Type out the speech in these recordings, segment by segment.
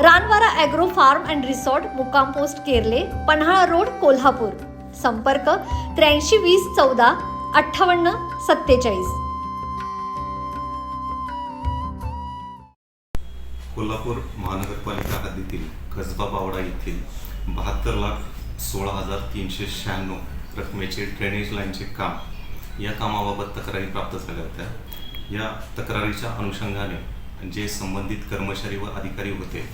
Ranwara agro farm and resort मुक्काम post Kerle Panhala road Kolhapur. संपर्क त्र्याऐंशी वीस चौदा अठ्ठावन्न सत्तेचाळीस. कोल्हापूर महानगरपालिका हद्दीतील कसबा बावडा येथील बहात्तर लाख सोळा हजार तीनशे शहाण्णव रकमेचे ड्रेनेज लाईनचे काम या कामाबाबत तक्रारी प्राप्त झाल्या होत्या. या तक्रारीच्या अनुषंगाने जे संबंधित कर्मचारी व अधिकारी होते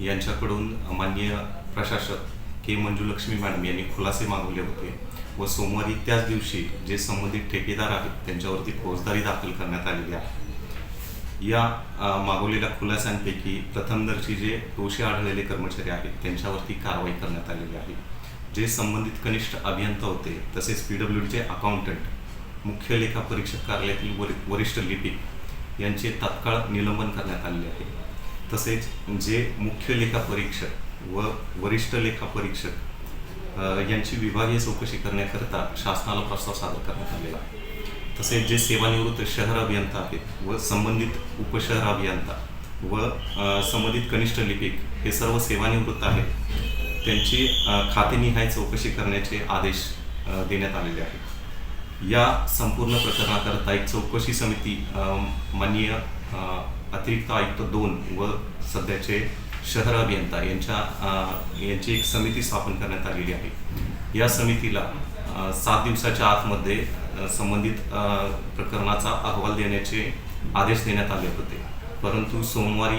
यांच्याकडून माननीय प्रशासक के मंजुलक्ष्मी मॅडम यांनी खुलासे मागवले होते व सोमवारी त्याच दिवशी जे संबंधित ठेकेदार आहेत त्यांच्यावरती फौजदारी दाखल करण्यात आलेली आहे. या मागवलेल्या खुलासांपैकी प्रथमदर्शी जे दोषी आढळलेले कर्मचारी आहेत त्यांच्यावरती कारवाई करण्यात आलेली आहे. जे संबंधित कनिष्ठ अभियंता होते तसेच पी डब्ल्यू डीचे अकाउंटंट मुख्य लेखा परीक्षक कार्यालयातील वरि वरिष्ठ लिपिक यांचे तात्काळ निलंबन करण्यात आलेले आहे. तसेच जे मुख्य लेखा परीक्षक व वरिष्ठ लेखा परीक्षक यांची विभागीय चौकशी करण्याकरता शासनाला प्रस्ताव सादर करण्यात आलेला आहे. तसेच जे सेवानिवृत्त शहर अभियंता आहेत व संबंधित उपशहर अभियंता व संबंधित कनिष्ठ लिपिक हे सर्व सेवानिवृत्त आहेत त्यांची खातेनिहाय चौकशी करण्याचे आदेश देण्यात आलेले आहेत. या संपूर्ण प्रकरणाकरता एक चौकशी समिती माननीय अतिरिक्त आयुक्त दोन व सध्याचे शहर अभियंता यांच्या यांची एक समिती स्थापन करण्यात आलेली आहे. या समितीला सात दिवसाच्या आतमध्ये संबंधित प्रकरणाचा अहवाल देण्याचे आदेश देण्यात आले होते. परंतु सोमवारी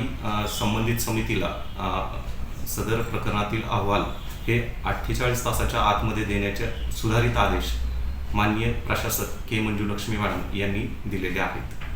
संबंधित समितीला सदर प्रकरणातील अहवाल हे अठ्ठेचाळीस तासाच्या आतमध्ये देण्याचे सुधारित आदेश माननीय प्रशासक के मंजुलक्ष्मी मॅडम यांनी दिलेले आहेत.